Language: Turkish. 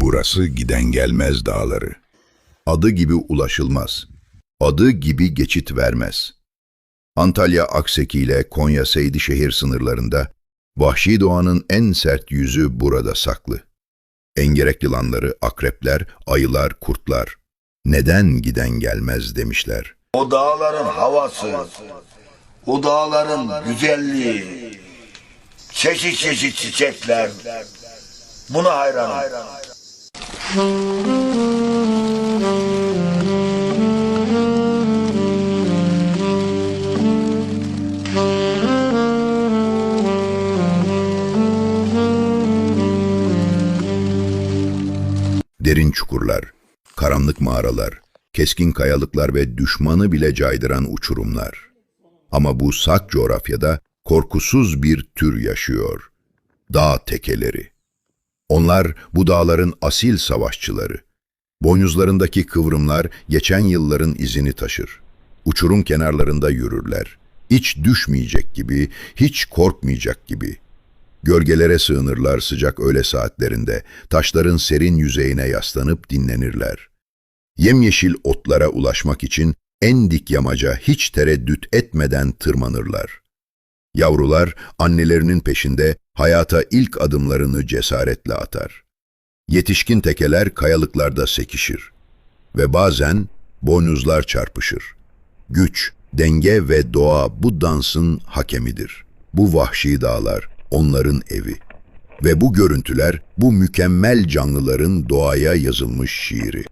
Burası giden gelmez dağları. Adı gibi ulaşılmaz. Adı gibi geçit vermez. Antalya Akseki ile Konya Seydişehir sınırlarında vahşi doğanın en sert yüzü burada saklı. Engerek yılanları, akrepler, ayılar, kurtlar. Neden giden gelmez demişler. O dağların havası, o dağların güzelliği, çeşit çeşit çiçekler. Buna hayranım. Derin çukurlar, karanlık mağaralar, keskin kayalıklar ve düşmanı bile caydıran uçurumlar. Ama bu sak coğrafyada korkusuz bir tür yaşıyor. Dağ tekeleri. Onlar bu dağların asil savaşçıları. Boynuzlarındaki kıvrımlar geçen yılların izini taşır. Uçurum kenarlarında yürürler. Hiç düşmeyecek gibi, hiç korkmayacak gibi. Gölgelere sığınırlar sıcak öğle saatlerinde, taşların serin yüzeyine yaslanıp dinlenirler. Yemyeşil otlara ulaşmak için en dik yamaca hiç tereddüt etmeden tırmanırlar. Yavrular annelerinin peşinde hayata ilk adımlarını cesaretle atar. Yetişkin tekeler kayalıklarda sekişir ve bazen boynuzlar çarpışır. Güç, denge ve doğa bu dansın hakemidir. Bu vahşi dağlar onların evi. Ve bu görüntüler bu mükemmel canlıların doğaya yazılmış şiiri.